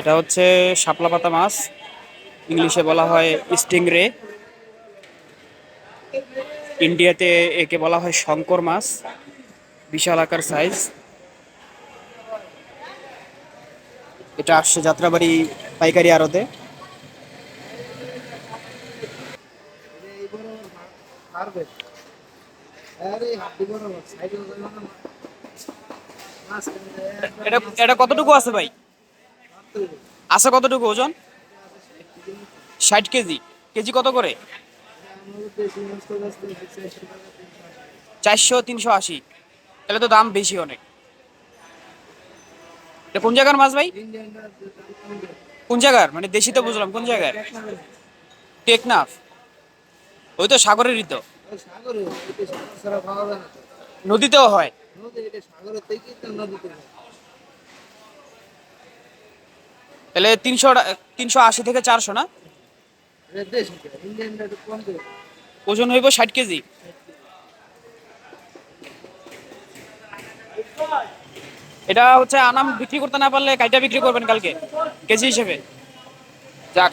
এটা হচ্ছে শাপলা পাতা মাছ, ইংলিশে বলা হয় স্টিংরে। ইন্ডিয়াতে একে বলা হয় শঙ্কর মাছ, বিশাল আকার সাইজ এটা আসছে যাত্রাবাড়ি পাইকারি আড়তে। এটা এটা কতটুকু আছে ভাই? আছে কতটুকু ওজন? ষাট কেজি। কেজি কত করে? চারশো তিনশো আশি। তাহলে তো দাম বেশি অনেক। এটা কোন জায়গার মাছ ভাই? কোন জায়গার? মানে দেশি তো বুঝলাম কোন জায়গার? টেকনাফ। ওই তো সাগরেরই তো। সাগরে এটা সাগর ছাড়া পাওয়া যায় না। তো। নদীতেও হয়। তাহলে তিনশো তিনশো আশি থেকে চারশো না। ওজন হইব ষাট কেজি। এটা হচ্ছে আনাম বিক্রি করতে না পারলে কাইটা বিক্রি করবেন কালকে, কেজি হিসেবে। যাক।